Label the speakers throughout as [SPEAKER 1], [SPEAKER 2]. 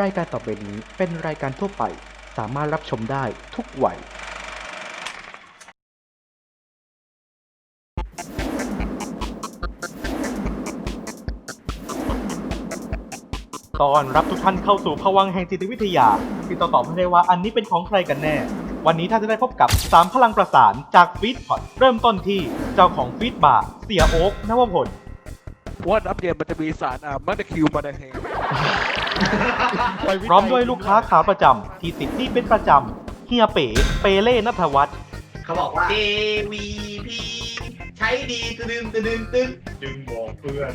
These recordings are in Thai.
[SPEAKER 1] รายการต่อไปนี้เป็นรายการทั่วไป สามารถรับชมได้ทุกวัย ตอนรับทุกท่านเข้าสู่ภวังค์แห่งจิตวิทยา ที่ต่อตอบไม่ได้ว่าอันนี้เป็นของใครกันแน่ วันนี้ท่านจะได้พบกับ 3 พลังประสานจากฟีดพอดเริ่มต้นที่เจ้าของฟีดบาร์เสียโอ๊กนวพล
[SPEAKER 2] ว่าอัปเดตมันจะมีสารอ่ามาตคิวมาไดเฮง
[SPEAKER 1] พร้อมด้วยลูกค้าขาประจำที่ติดหนี้เป็นประจำเฮียเป๋เปเล่นัทวัฒน์
[SPEAKER 3] เขาบอกว่า JVP ใช้ดีตึงตึงตึงตึงจึงบอกเพื่อน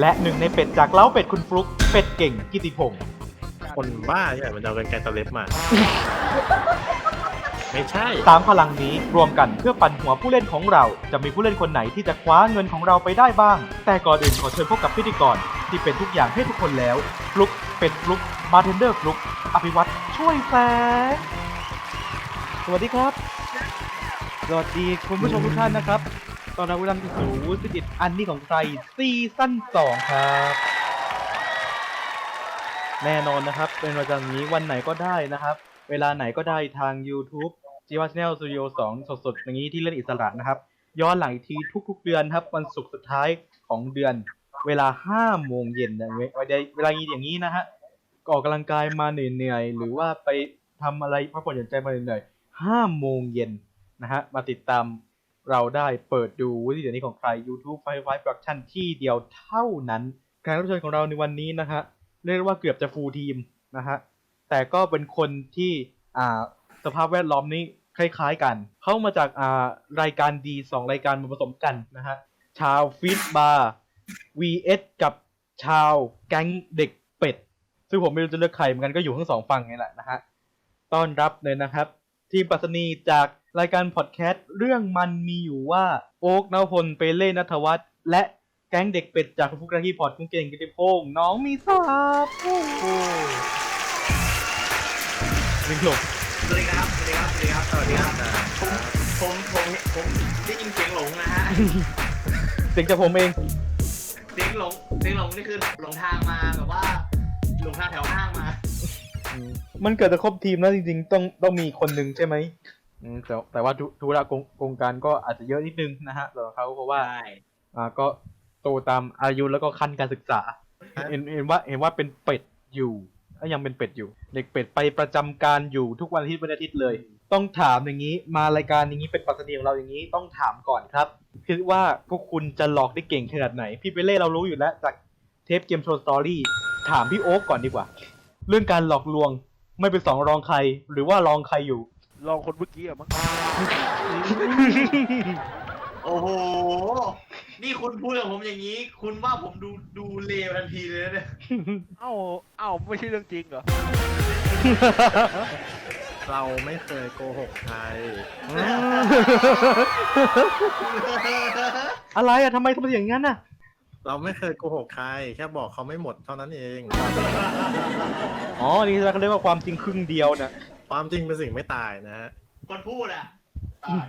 [SPEAKER 1] และหนึ่งในเป็ดจากเล้าเป็ดคุณฟลุก เป็ดเก่งกิติพงศ์
[SPEAKER 4] คนบ้าใช่ไหมมันเอากันไกลตะเล็บมา ไม่ใช่
[SPEAKER 1] สามพลังนี้รวมกันเพื่อปั่นหัวผู้เล่นของเรา จะมีผู้เล่นคนไหนที่จะคว้าเงินของเราไปได้บ้าง แต่ก่อนอื่นขอเชิญพบกับพิธีกรที่เป็นทุกอย่างให้ทุกคนแล้วฟลุกเป็ดฟลุกบาเทนเดอร์ฟลุกอภิวัตช่วยแสงสวัสดีครับ สวัสดีคุณผู้ชมทุกท่านนะครับ ตอนรับผู้นำสู่สิติดอันนี้ของใครซีซั่นสองครับ แน่นอนนะครับ เป็นประจำนี้วันไหนก็ได้นะครับ เวลาไหนก็ได้ทาง YouTube จีว a ชแนลสตูดิโอ2สดๆอย่างนี้ที่เล่นอิสระนะครับ ย้อนหลังอีกทีทุก ๆ เดือนครับ วันศุกร์สุดท้ายของเดือน เวลา5โมงเย็นนะเวเวลาเวลาอย่างนี้นะฮะออกกำลังกายมาเหนื่อยๆหรือว่าไปทำอะไรพักผ่อนหย่อนใจมาเหนื่อยๆ5โมงเย็นนะฮะมาติดตามเราได้เปิดดูวิดีโอนี้ของใคร YouTube Five Five Production ที่เดียวเท่านั้นแขกรับเชิญของเราในวันนี้นะฮะเรียกว่าเกือบจะฟูลทีมนะฮะแต่ก็เป็นคนที่อ่า สภาพแวดล้อมนี้คล้ายๆกัน เข้ามาจากอ่ารายการดีสองรายการมาผสมกันนะฮะชาวฟีดบาร์ vs กับชาวแก๊งเด็กเป็ด ซึ่งผมไม่รู้จะเลือกใครเหมือนกันก็อยู่ทั้งสองฝั่งนี่แหละนะฮะต้อนรับเลยนะครับ ทีมปรัสนีจากรายการพอดแคสต์เรื่องมันมีอยู่ว่าโอ๊กนวพลเปเล่นัทวัฒน์และแก๊งเด็กเป็ดจากฟุกราฮีพอดคุณเก่งกิติพงษ์น้องมีทราบโอ้โหลิงหลง
[SPEAKER 3] สวัสดีครับ สวัสดีครับสวัสดีครับสวัสดีครับผมผม ผม ผม ได้ยินเสียงหลงนะฮะ
[SPEAKER 1] เสียงจากผมเอง
[SPEAKER 3] เสียงหลง เสียงหลงนี่คือหลงทางมาแบบว่า หลงทางแถวห้างมา
[SPEAKER 1] มันเกิดจะครบทีมแล้วจริงๆ ต้องต้องมีคนหนึ่งใช่ไหมอืมแต่แต่ว่าธุธุระกงกงการก็อาจจะเยอะนิดนึงนะฮะสำหรับเขาเพราะว่า
[SPEAKER 3] ใช่
[SPEAKER 1] อ่า ก็โตตามอายุแล้วก็ขั้นการศึกษา เห็นเห็นว่าเห็นว่าเป็นเป็ดอยู่ ก็ยังเป็นเป็ดอยู่ เด็กเป็ดไปประจำการอยู่ทุกวันอาทิตย์วันอาทิตย์เลย ต้องถามอย่างนี้มารายการอย่างนี้เป็นปรัสนีของเราอย่างนี้ต้องถามก่อนครับคิดว่าพวกคุณจะหลอกได้เก่งขนาดไหน พี่เปเล่เรารู้อยู่แล้วจากเทปเกมโชว์สตอรี่ถามพี่โอ๊กก่อนดีกว่า เรื่องการหลอกลวงไม่เป็นสองรองใคร หรือว่ารองใครอยู่
[SPEAKER 2] ลองคนเมื่อกี้อะมั้ง
[SPEAKER 3] โอ้โห นี่คุณพูดกับผมอย่างนี้ คุณว่าผมดูดูเลวทันทีเลยนะเนี่ย
[SPEAKER 2] เอ้าเอ้าไม่ใช่เรื่องจริงเหรอ
[SPEAKER 4] เราไม่เคยโกหกใคร
[SPEAKER 1] อะไรอะทำไมทำไมอย่างนั้นอะ
[SPEAKER 4] เราไม่เคยโกหกใคร แค่บอกเขาไม่หมดเท่านั้นเอง
[SPEAKER 1] อ๋อ นี่เขาเรียกว่าความจริงครึ่งเดียวนะ
[SPEAKER 4] ความจริงเป็นสิ่งไม่ตายนะฮะ
[SPEAKER 3] คนพูดอะตาย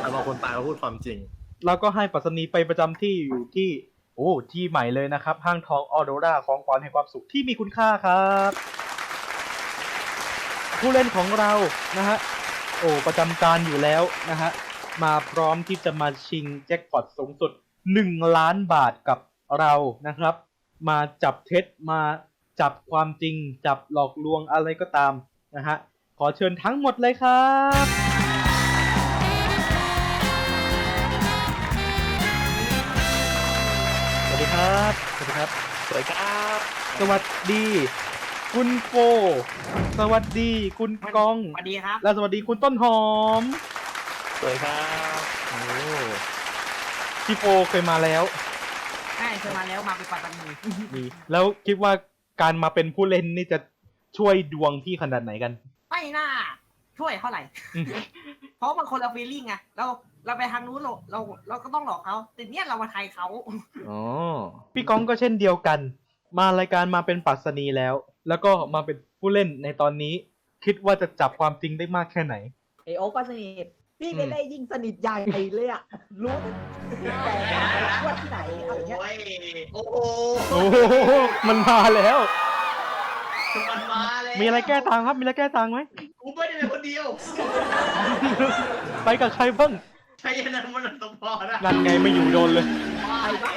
[SPEAKER 4] แต่บางคนตายเราพูดความจริง
[SPEAKER 1] แล้วก็ให้ปัสนีไปประจำที่อยู่ที่ โอ้ที่ใหม่เลยนะครับ ห้างทองออโดราของขวัญแห่งความสุขที่มีคุณค่าครับ ผู้เล่นของเรานะฮะโอ้ประจำการอยู่แล้วนะฮะมาพร้อมที่จะมาชิงแจ็คพอตสูงสุด 1 ล้านบาทกับเรานะครับ มาจับเท็จมาจับความจริง จับหลอกลวงอะไรก็ตามนะฮะขอเชิญทั้งหมดเลยครับ วัสดีครับ สวัสดีครับ
[SPEAKER 2] สวยครับ
[SPEAKER 1] สวัสดี คุณโฟ สวัสดี คุณกอง
[SPEAKER 3] สวัสดีครับ
[SPEAKER 1] และสวัสดีคุณต้นหอม
[SPEAKER 2] สวยครับ
[SPEAKER 1] โอ้พี่โฟเคยมาแล้ว
[SPEAKER 5] ใช่เคยมาแล้วมาเป็นปัตตานี
[SPEAKER 1] นี่แล้วคิดว่าการมาเป็นผู้เล่นนี่จะช่วยดวงพี่ขนาดไหนกัน
[SPEAKER 5] ไม่น่า ช่วยเท่าไหร่
[SPEAKER 1] อืม
[SPEAKER 5] เพ ราะมันคนละฟีลลิ่งไงเราเราไปทางนู้นเราเราเราก็ต้องหลอกเขาแต่เนี้ยเรามาไทยเขา
[SPEAKER 1] อ๋อพี่ก้องก็เช่นเดียวกัน มารายการมาเป็นปัสนีแล้ว แล้วก็มาเป็นผู้เล่นในตอนนี้ คิดว่าจะจับความจริงได้มากแค่ไหน
[SPEAKER 6] ไอโอ๊กก็สนิทพี่ไม่ได้ยิ่งสนิทใหญ่เลยอะรู้แต่ว่าที่ไหนอะไรเงี้ย
[SPEAKER 3] โอ้ยโอ้โห
[SPEAKER 1] โอ้โหมันมาแล้ว
[SPEAKER 3] มันมาแล้ว
[SPEAKER 1] มีอะไรแก้ต่างครับมีอะไรแก้ต่างไหม
[SPEAKER 3] กูไม่ได้เป็นคนเดียว
[SPEAKER 1] ไปกับใครบ้าง
[SPEAKER 3] ใช่ยันนั้นมันต้องพอนะ
[SPEAKER 1] นั่นไงไม่อยู่โดนเลย
[SPEAKER 3] ไปบ้าง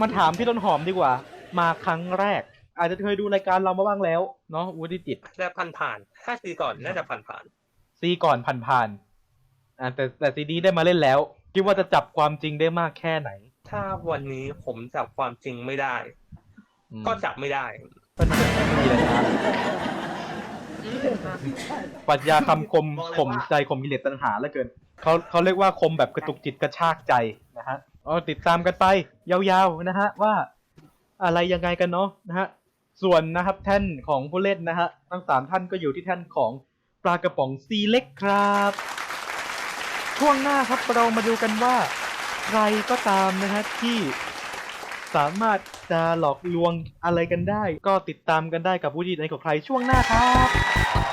[SPEAKER 1] มาถามพี่ต้นหอมดีกว่า มาครั้งแรก อาจจะเคยดูรายการเรามาบ้างแล้วเนาะวุฒิจิตร
[SPEAKER 7] น่าผ่านผ่านๆถ้าซีก่อนน่าจะผ่านผ่าน
[SPEAKER 1] ซีก่อนผ่านๆอ่าแต่แต่ซีดีได้มาเล่นแล้ว คิดว่าจะจับความจริงได้มากแค่ไหน
[SPEAKER 7] ๆถ้าวันนี้ผมจับความจริงไม่ได้
[SPEAKER 1] อืม
[SPEAKER 7] ก็จับไม่ได้
[SPEAKER 1] ก็น่าไม่มีอะไรนะปรัชญาคำคมข่มใจข่มกิเลสตัณหาเหลือเกินเขาเขาเรียกว่าคมแบบกระตุกจิตกระชากใจนะฮะเอติดตามกันไป ยาวๆนะฮะว่าอะไรยังไงกันเนาะนะฮะส่วนนะครับแท่นของผู้เล่นนะฮะทั้งสามท่านก็อยู่ที่แท่นของปลากระป๋องซีเล็กครับ ช่วงหน้าครับเรามาดูกันว่า ใครก็ตามนะฮะที่ สามารถจะหลอกลวงอะไรกันได้ ก็ติดตามกันได้กับวูดี้ในของใครช่วงหน้าครับ